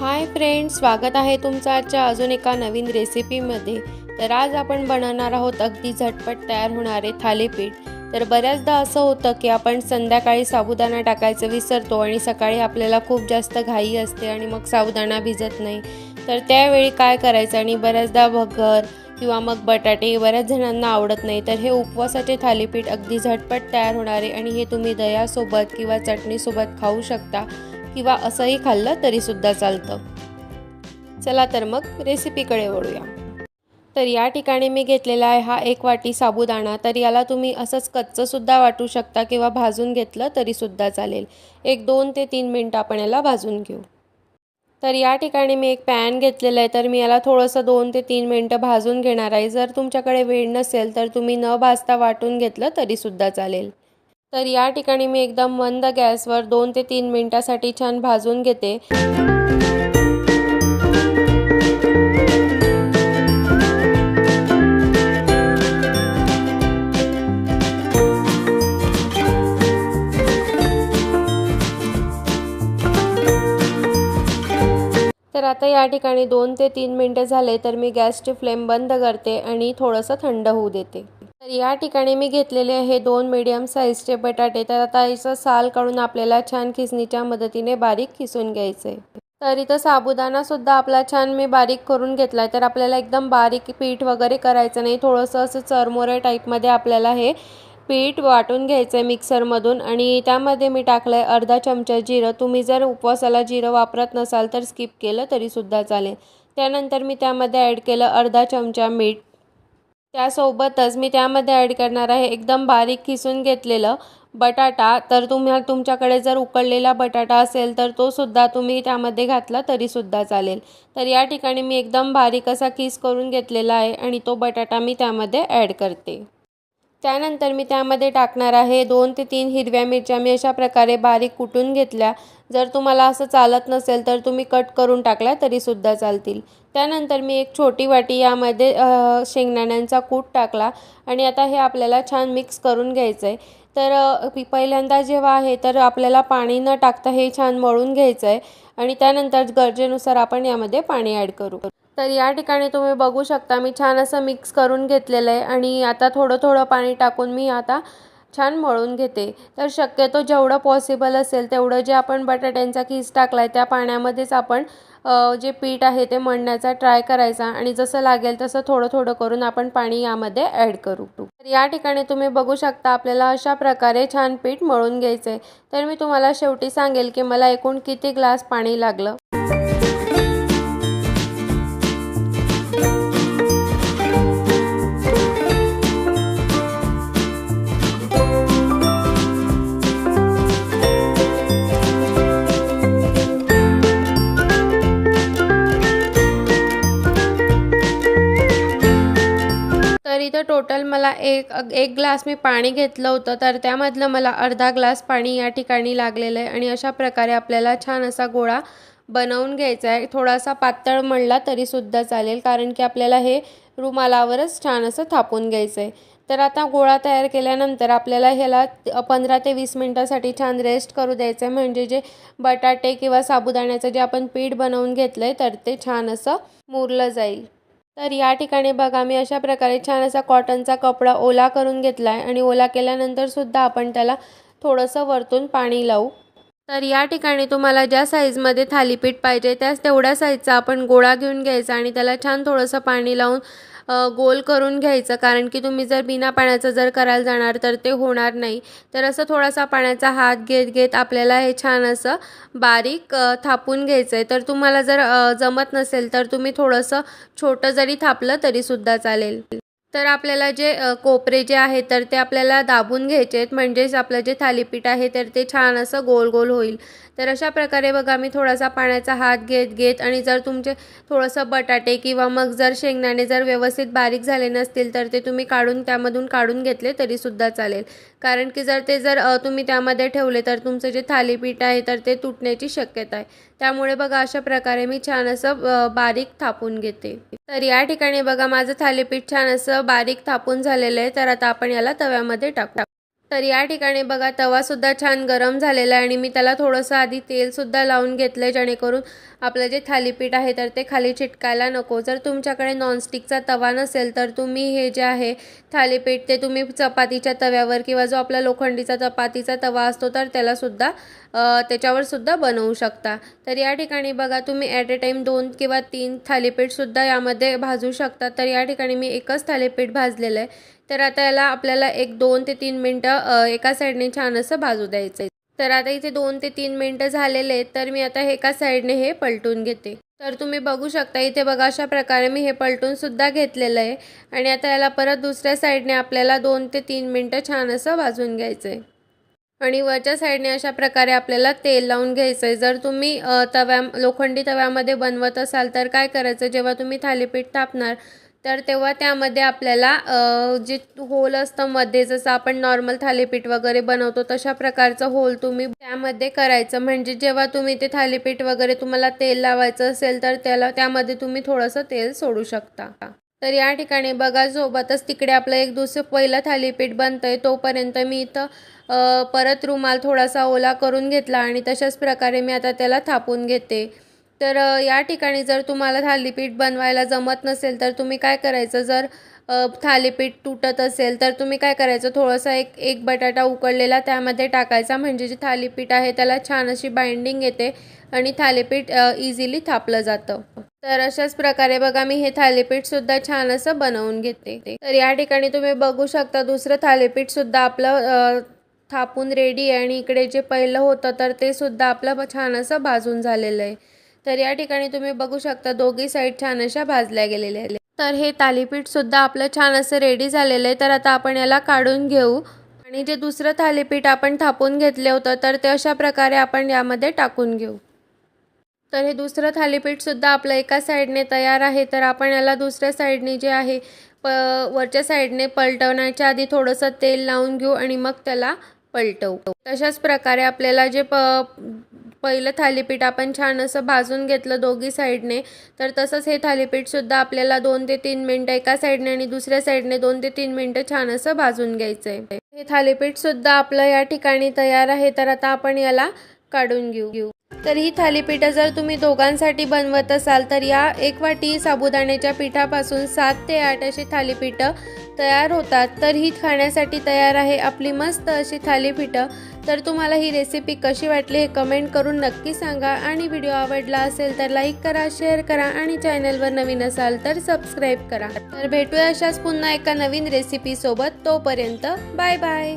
Hi friends स्वागत आहे तुमचं आजच्या अजून एका नवीन रेसिपीमध्ये. तर आज आपण बनवणार आहोत अगदी झटपट तयार होणारे थालीपीठ. तर बऱ्याचदा असं होतं की आपण संध्याकाळी साबुदाणा टाकायचं विसरतो आणि सकाळी आपल्याला खूप जास्त घाई असते आणि मग साबुदाणा भिजत नाही. तर त्यावेळी काय करायचं आणि बऱ्याचदा भगर किंवा मग बटाटे बऱ्याच जणांना आवडत नाही. तर हे उपवासाचे थालीपीठ अगदी झटपट तयार होणारे आणि हे तुम्ही दह्यासोबत किंवा चटणीसोबत खाऊ शकता. किंवा असंही खाल्लं तरीसुद्धा चालतं. चला तर मग रेसिपीकडे वळूया. तर या ठिकाणी मी घेतलेला आहे हा एक वाटी साबुदाणा. तर याला तुम्ही असंच कच्चंसुद्धा वाटू शकता किंवा भाजून घेतलं तरीसुद्धा चालेल. एक दोन ते तीन मिनटं आपण याला भाजून घेऊ. तर या ठिकाणी मी एक पॅन घेतलेलं आहे. तर मी याला थोडंसं दोन ते तीन मिनटं भाजून घेणार आहे. जर तुमच्याकडे वेळ नसेल तर तुम्ही न भाजता वाटून घेतलं तरीसुद्धा चालेल. तर या ठिकाणी मी एकदम मंद गॅसवर दोन ते तीन मिनटासाठी छान भाजून घेते. तर आता या ठिकाणी दोन ते तीन मिनटं झाले तर मी गॅसची फ्लेम बंद करते आणि थोडंसं थंड होऊ देते. तर या ठिकाणी मी घेतलेले आहे दोन मीडियम साईजचे बटाटे. तर आता याचं साल काढून आपल्याला छान खिसणीच्या मदतीने बारीक खिसून घ्यायचे तर इथं साबुदाणासुद्धा आपला छान मी बारीक करून घेतला आहे तर आपल्याला एकदम बारीक पीठ वगैरे करायचं नाही. थोडंसं असं चरमोरे टाईपमध्ये आपल्याला हे पीठ वाटून घ्यायचं आहे मिक्सरमधून आणि त्यामध्ये मी टाकलं आहे अर्धा चमचा जिरं. तुम्ही जर उपवासाला जिरं वापरत नसाल तर स्किप केलं तरीसुद्धा चालेल. त्यानंतर मी त्यामध्ये ॲड केलं अर्धा चमचा मीठ. त्यासोबतच मी त्यामध्ये ॲड करणार आहे एकदम बारीक किसून घेतलेलं बटाटा. तर तुम्हा तुमच्याकडे जर उकळलेला बटाटा असेल तर तो सुद्धा तुम्ही त्यामध्ये घातला तरीसुद्धा चालेल. तर या ठिकाणी मी एकदम बारीक असा किस करून घेतलेला आहे आणि तो बटाटा मी त्यामध्ये ॲड करते. त्यानंतर मी त्यामध्ये टाकणार आहे दोन ते तीन हिरव्या मिरच्या. मी अशा प्रकारे बारीक कुटून घेतल्या. जर तुम्हाला असं चालत नसेल तर तुम्ही कट करून टाकला तरीसुद्धा चालतील. त्यानंतर मी एक छोटी वाटी यामध्ये शेंगदाण्यांचा कूट टाकला आणि आता हे आपल्याला छान मिक्स करून घ्यायचं आहे तर पहिल्यांदा जेव्हा आहे तर आपल्याला पाणी न टाकता हे छान मळून घ्यायचं आहे आणि त्यानंतर गरजेनुसार आपण यामध्ये पाणी ॲड करू. तर या ठिकाणी तुम्ही बघू शकता मी छान असं मिक्स करून घेतलेलं आहे आणि आता थोडं थोडं पाणी टाकून मी आता छान मळून घेते. तर शक्यतो जेवढं पॉसिबल असेल तेवढं जे आपण बटाट्यांचा किस टाकला आहे त्या पाण्यामध्येच आपण जे पीठ आहे ते मळण्याचा ट्राय करायचा आणि जसं लागेल तसं थोडं थोडं करून आपण पाणी यामध्ये ॲड करू. तर या ठिकाणी तुम्ही बघू शकता आपल्याला अशा प्रकारे छान पीठ मळून घ्यायचं आहे तर मी तुम्हाला शेवटी सांगेल की मला एकूण किती ग्लास पाणी लागलं. इथं टोटल मला एक एक ग्लास मी पाणी घेतलं होतं तर त्यामधलं मला अर्धा ग्लास पाणी या ठिकाणी लागलेलं आहे. आणि अशा प्रकारे आपल्याला छान असा गोळा बनवून घ्यायचा आहे. थोडासा पातळ म्हणला तरीसुद्धा चालेल कारण की आपल्याला हे रुमालावरच छान असं थापून घ्यायचं आहे. तर आता गोळा तयार केल्यानंतर आपल्याला ह्याला पंधरा ते वीस मिनटासाठी छान रेस्ट करू द्यायचं आहे. म्हणजे जे बटाटे किंवा साबुदाण्याचं जे आपण पीठ बनवून घेतलं आहे तर ते छान असं मुरलं जाईल. तर या ठिकाणी बघा मी अशा प्रकारे छान असा कॉटनचा कपडा ओला करून घेतला आहे आणि ओला केल्यानंतरसुद्धा आपण त्याला थोडंसं वरतून पाणी लावू. तर या ठिकाणी तुम्हाला ज्या साईजमध्ये थालीपीठ पाहिजे त्याच तेवढ्या साईजचा आपण गोळा घेऊन घ्यायचा आणि त्याला छान थोडंसं पाणी लावून गोल करून घ्यायचं. कारण की तुम्ही जर बिना पाण्याचं जर करायला जाणार तर ते होणार नाही. तर असं थोडासा पाण्याचा हात घेत घेत आपल्याला हे छान असं बारीक थापून घ्यायचं आहे तर तुम्हाला जर जमत नसेल तर तुम्ही थोडंसं छोटं जरी थापलं तरीसुद्धा चालेल. तर आपल्याला जे कोपरे जे आहेत तर ते आपल्याला दाबून घ्यायचे आहेत. म्हणजेच आपलं जे थालीपीठ आहे तर ते छान असं गोल गोल होईल. तर अशा प्रकारे बघा मी थोडासा पाण्याचा हात घेत घेत आणि जर तुमचे थोडंसं बटाटे किंवा मग जर शेंगदाणे जर व्यवस्थित बारीक झाले नसतील तर ते तुम्ही काढून त्यामधून काढून घेतले तरीसुद्धा चालेल. कारण की जर ते जर तुम्ही त्यामध्ये ठेवले तर तुमचं जे थालीपीठ आहे तर ते तुटण्याची शक्यता आहे. त्यामुळे बघा अशा प्रकारे मी छान असं बारीक थापून घेते. तर या ठिकाणी बघा माझं थालीपीठ छान असं बारीक थापून झालेलं आहे तर आता आपण याला तव्यामध्ये टाकू. तर या ठिकाणी बघा तवासुद्धा छान गरम झालेला आहे आणि मी त्याला थोडंसं आधी तेलसुद्धा लावून घेतलं आहे जेणेकरून आपलं जे थालीपीठ आहे तर ते खाली चिटकायला नको. जर तुमच्याकडे नॉनस्टिकचा तवा नसेल तर तुम्ही हे जे आहे थालीपीठ ते तुम्ही चपातीच्या तव्यावर किंवा जो आपला लोखंडीचा चपातीचा तवा असतो तर त्यालासुद्धा त्याच्यावर सुद्धा बनवू शकता. तर या ठिकाणी बघा तुम्ही ॲट अ टाईम दोन किंवा तीन थालीपीठसुद्धा यामध्ये भाजू शकता. तर या ठिकाणी मी एकच थालीपीठ भाजलेलं आहे. तर आता याला आपल्याला एक दोन ते तीन मिनटं एका साईडने छान असं भाजू द्यायचं आहे तर आता इथे दोन ते तीन मिनटं झालेले आहेत तर मी आता एका साईडने हे पलटून घेते. तर तुम्ही बघू शकता इथे बघा अशा प्रकारे मी हे पलटून सुद्धा घेतलेलं आहे. आणि आता याला परत दुसऱ्या साईडने आपल्याला दोन ते तीन मिनटं छान असं भाजून घ्यायचं आहे आणि वरच्या साईडने अशा प्रकारे आपल्याला तेल लावून घ्यायचं आहे जर तुम्ही तव्या लोखंडी तव्यामध्ये बनवत असाल तर काय करायचं? जेव्हा तुम्ही थालीपीठ तापणार तर तेव्हा त्यामध्ये आपल्याला जे होल असतं मध्ये जसं आपण नॉर्मल थालीपीठ वगैरे बनवतो तशा प्रकारचं होल तुम्ही त्यामध्ये करायचं. म्हणजे जेव्हा तुम्ही ते थालीपीठ वगैरे तुम्हाला तेल लावायचं असेल तर त्याला त्यामध्ये तुम्ही थोडंसं तेल सोडू शकता. तर या ठिकाणी बघा सोबतच तिकडे आपलं एक दुसरं पहिलं थालीपीठ बनतं आहे तोपर्यंत मी इथं परत रुमाल थोडासा ओला करून घेतला आणि तशाच प्रकारे मी आता त्याला थापून घेते. तर या ठिकाणी जर तुम्हाला थालीपीठ बनवायला जमत नसेल तर तुम्ही काय करायचं? जर थालीपीठ तुटत असेल तर तुम्ही काय करायचं? थोडंसं एक एक बटाटा उकडलेला त्यामध्ये टाकायचा. म्हणजे जे थालीपीठ आहे त्याला छान अशी बाइंडिंग येते आणि थालीपीठ इझिली थापलं जातं. तर अशाच प्रकारे बघा मी हे थालीपीठ सुद्धा छान असं बनवून घेते. तर या ठिकाणी तुम्ही बघू शकता दुसरं थालीपीठ सुद्धा आपलं थापून रेडी आहे. आणि इकडे जे पहिलं होतं तर ते सुद्धा आपलं छान असं भाजून झालेलं आहे. तर या ठिकाणी तुम्ही बघू शकता दोघी साईड छान अशा भाजल्या गेलेल्या आहेत. तर हे थालीपीठ सुद्धा आपलं छान असं रेडी झालेलं आहे. तर आता आपण याला काढून घेऊ. आणि जे दुसरं थालीपीठ आपण थापून घेतले होतं तर ते अशा प्रकारे आपण यामध्ये टाकून घेऊ. तर हे दुसरं थालीपीठसुद्धा आपलं एका साईडने तयार आहे. तर आपण याला दुसऱ्या साईडने जे आहे प वरच्या साईडने पलटवण्याच्या आधी थोडंसं तेल लावून घेऊ आणि मग त्याला पलटवू. तशाच प्रकारे आपल्याला जे प पहिलं थालीपीठ आपण छान असं भाजून घेतलं दोघी साईडने. तर तसंच हे थालीपीठसुद्धा आपल्याला दोन ते तीन मिनटं एका साईडने आणि दुसऱ्या साईडने दोन ते तीन मिनटं छान असं भाजून घ्यायचं आहे हे थालीपीठसुद्धा आपलं या ठिकाणी तयार आहे. तर आता आपण याला काढून घेऊ. घेऊ तर ही थालीपीठं जर तुम्ही दोघांसाठी बनवत असाल तर या एक वाटी साबुदाण्याच्या पिठापासून सात ते आठ अशी थालीपीठं तयार होतात. तर ही खाण्यासाठी तयार आहे आपली मस्त अशी थालीपीठं. तर तुम्हाला ही रेसिपी कशी वाटली हे कमेंट करून नक्की सांगा. आणि व्हिडिओ आवडला असेल तर लाईक करा शेअर करा आणि चॅनलवर नवीन असाल तर सबस्क्राईब करा. तर भेटूया अशाच पुन्हा एका नवीन रेसिपीसोबत तोपर्यंत बाय बाय